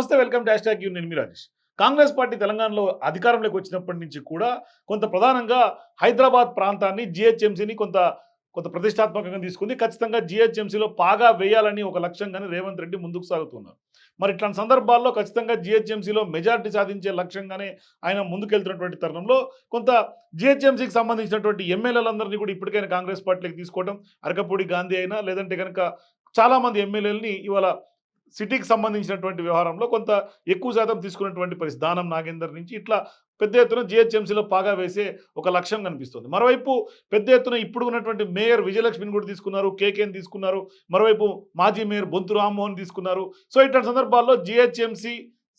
నమస్తే welcome dash tag you నేను మీ Rajesh. Congress party తెలంగాణలో అధికారంలోకి వచ్చినప్పటి నుంచి కూడా కొంత ప్రధానంగా హైదరాబాద్ ప్రాంతాన్ని జిహెచ్ఎంసీని కొంత కొంత ప్రతిష్టాత్మకంగా తీసుకుంది. ఖచ్చితంగా జిహెచ్ఎంసీలో పాగా వేయాలని ఒక లక్ష్యంగానే రేవంత్ రెడ్డి ముందుకు సాగుతున్నారు. మరి ఇట్లాంటి సందర్భాల్లో ఖచ్చితంగా జిహెచ్ఎంసీలో మెజారిటీ సాధించే లక్ష్యంగానే ఆయన ముందుకెళ్తున్నటువంటి తరుణంలో కొంత జిహెచ్ఎంసీకి సంబంధించినటువంటి ఎమ్మెల్యేలందరినీ కూడా ఇప్పటికైనా కాంగ్రెస్ పార్టీలోకి తీసుకోవడం అరకపూడి గాంధీ అయినా లేదంటే కనుక చాలామంది ఎమ్మెల్యేలని ఇవాళ సిటీకి సంబంధించినటువంటి వ్యవహారంలో కొంత ఎక్కువ శాతం తీసుకున్నటువంటి పరిస్థితి. దానం నాగేందర్ నుంచి ఇట్లా పెద్ద ఎత్తున జిహెచ్ఎంసీలో పాగా వేసే ఒక లక్ష్యం కనిపిస్తుంది. మరోవైపు పెద్ద ఎత్తున ఇప్పుడు ఉన్నటువంటి మేయర్ విజయలక్ష్మిని కూడా తీసుకున్నారు కేకేని తీసుకున్నారు మరోవైపు మాజీ మేయర్ బొంతు రామ్మోహన్ తీసుకున్నారు. సో ఇట్లాంటి సందర్భాల్లో జిహెచ్ఎంసీ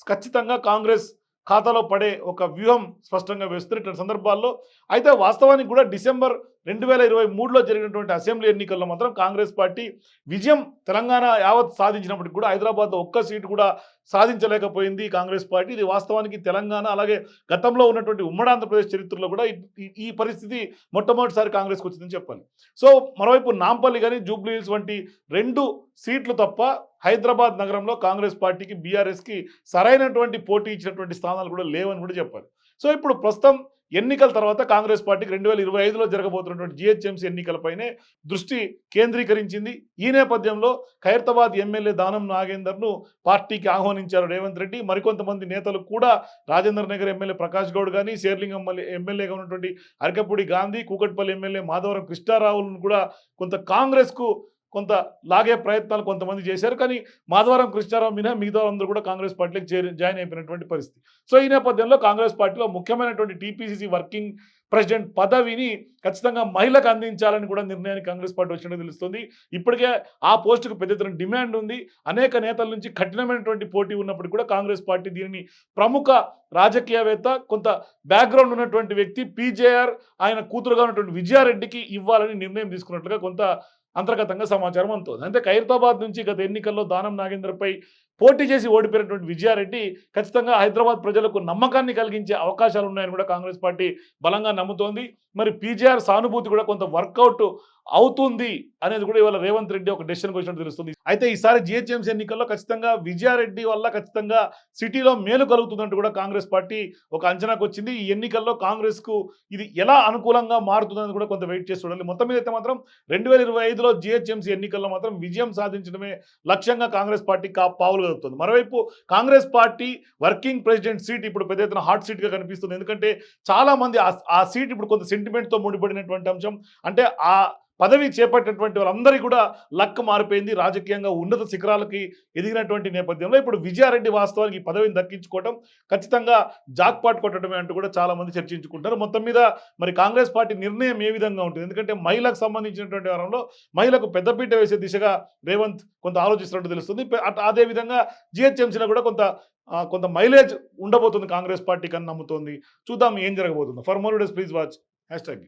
ఖచ్చితంగా కాంగ్రెస్ ఖాతాలో పడే ఒక వ్యూహం స్పష్టంగా వేస్తున్నారు ఇట్లాంటి సందర్భాల్లో అయితే వాస్తవానికి కూడా డిసెంబర్ రెండు వేల ఇరవై మూడులో జరిగినటువంటి అసెంబ్లీ ఎన్నికల్లో మాత్రం కాంగ్రెస్ పార్టీ విజయం తెలంగాణ యావత్ సాధించినప్పటికి కూడా హైదరాబాద్లో ఒక్క సీటు కూడా సాధించలేకపోయింది కాంగ్రెస్ పార్టీ. ఇది వాస్తవానికి తెలంగాణ అలాగే గతంలో ఉన్నటువంటి ఉమ్మడి ఆంధ్రప్రదేశ్ చరిత్రలో కూడా ఈ- ఈ పరిస్థితి మొట్టమొదటిసారి కాంగ్రెస్కి వచ్చిందని చెప్పాలి. సో మరోవైపు నాంపల్లి కానీ జూబ్లీ హిల్స్ వంటి రెండు సీట్లు తప్ప హైదరాబాద్ నగరంలో కాంగ్రెస్ పార్టీకి బీఆర్ఎస్కి సరైనటువంటి పోటీ ఇచ్చినటువంటి స్థానాలు కూడా లేవని కూడా చెప్పాలి. సో ఇప్పుడు ప్రస్తుతం ఎన్నికల తర్వాత కాంగ్రెస్ పార్టీకి రెండు వేల ఇరవై ఐదులో జరగబోతున్నటువంటి జిహెచ్ఎంసీ ఎన్నికలపైనే దృష్టి కేంద్రీకరించింది. ఈ నేపథ్యంలో ఖైరతాబాద్ ఎమ్మెల్యే దానం నాగేందర్ను పార్టీకి ఆహ్వానించారు రేవంత్ రెడ్డి. మరికొంతమంది నేతలు కూడా రాజేంద్ర నగర్ ఎమ్మెల్యే ప్రకాష్ గౌడ్ కానీ శేర్లింగం ఎమ్మెల్యేగా ఉన్నటువంటి అరకపూడి గాంధీ కూకట్పల్లి ఎమ్మెల్యే మాధవరం కృష్ణారావులను కూడా కొంత కాంగ్రెస్కు కొంత లాగే ప్రయత్నాలు కొంతమంది చేశారు. కానీ మాధవరం కృష్ణారావు మినహా మిగతా అందరూ కూడా కాంగ్రెస్ పార్టీకి చేరి జాయిన్ అయిపోయినటువంటి పరిస్థితి. సో ఈ నేపథ్యంలో కాంగ్రెస్ పార్టీలో ముఖ్యమైనటువంటి టీపీసీసీ వర్కింగ్ ప్రెసిడెంట్ పదవిని ఖచ్చితంగా మహిళకు అందించాలని కూడా నిర్ణయానికి కాంగ్రెస్ పార్టీ వచ్చినట్టు తెలుస్తుంది. ఇప్పటికే ఆ పోస్టుకు పెద్ద ఎత్తున డిమాండ్ ఉంది. అనేక నేతల నుంచి కఠినమైనటువంటి పోటీ ఉన్నప్పటికీ కూడా కాంగ్రెస్ పార్టీ దీనిని ప్రముఖ రాజకీయవేత్త కొంత బ్యాక్గ్రౌండ్ ఉన్నటువంటి వ్యక్తి పీజేఆర్ ఆయన కూతురుగా ఉన్నటువంటి విజయారెడ్డికి ఇవ్వాలని నిర్ణయం తీసుకున్నట్లుగా కొంత అంతర్గతంగా సమాచారం అందుతోంది. అంటే ఖైరతాబాద్ నుంచి గత ఎన్నికల్లో దానం నాగేంద్రపై పోటీ చేసి ఓడిపోయినటువంటి విజయారెడ్డి ఖచ్చితంగా హైదరాబాద్ ప్రజలకు నమ్మకాన్ని కలిగించే అవకాశాలు ఉన్నాయని కూడా కాంగ్రెస్ పార్టీ బలంగా నమ్ముతోంది. మరి పీజీఆర్ సానుభూతి కూడా కొంత వర్కౌట్ అవుతుంది అనేది కూడా ఇవాళ రేవంత్ రెడ్డి ఒక డెసిషన్కి వచ్చినట్టు తెలుస్తుంది. అయితే ఈసారి జిహెచ్ఎంసీ ఎన్నికల్లో ఖచ్చితంగా విజయారెడ్డి వల్ల ఖచ్చితంగా సిటీలో మేలు కలుగుతుందంటూ కూడా కాంగ్రెస్ పార్టీ ఒక అంచనాకు వచ్చింది. ఈ ఎన్నికల్లో కాంగ్రెస్కు ఇది ఎలా అనుకూలంగా మారుతుందని కూడా కొంత వెయిట్ చేసి చూడాలి మొత్తం మీద అయితే మాత్రం రెండు వేల ఇరవై ఐదులో జిహెచ్ఎంసీ ఎన్నికల్లో మాత్రం విజయం సాధించడమే లక్ష్యంగా కాంగ్రెస్ పార్టీ కా పావులు జరుగుతుంది. మరోవైపు Congress party working president seat ఇప్పుడు పెద్ద ఎత్తున హాట్ సీట్గా కనిపిస్తుంది. ఎందుకంటే చాలా మంది ఆ సీట్ ఇప్పుడు కొంత సెంటిమెంట్తో ముడిపడినటువంటి అంశం. అంటే ఆ పదవి చేపట్టినటువంటి వాళ్ళందరికీ కూడా లక్ మారిపోయింది. రాజకీయంగా ఉన్నత శిఖరాలకి ఎదిగినటువంటి నేపథ్యంలో ఇప్పుడు విజయారెడ్డి వాస్తవానికి ఈ పదవిని దక్కించుకోవడం ఖచ్చితంగా జాక్పాట్ కొట్టడమే అంటూ కూడా చాలామంది చర్చించుకుంటారు. మొత్తం మీద మరి కాంగ్రెస్ పార్టీ నిర్ణయం ఏ విధంగా ఉంటుంది? ఎందుకంటే మహిళకు సంబంధించినటువంటి వారంలో మహిళకు పెద్దపీట వేసే దిశగా రేవంత్ కొంత ఆలోచిస్తున్నట్టు తెలుస్తుంది. అదేవిధంగా అదే విధంగా జిహెచ్ఎంసీలో కూడా కొంత కొంత మైలేజ్ ఉండబోతుంది కాంగ్రెస్ పార్టీ కన్నా నమ్ముతోంది. చూద్దాం ఏం జరగబోతుందో. For more days please watch hashtag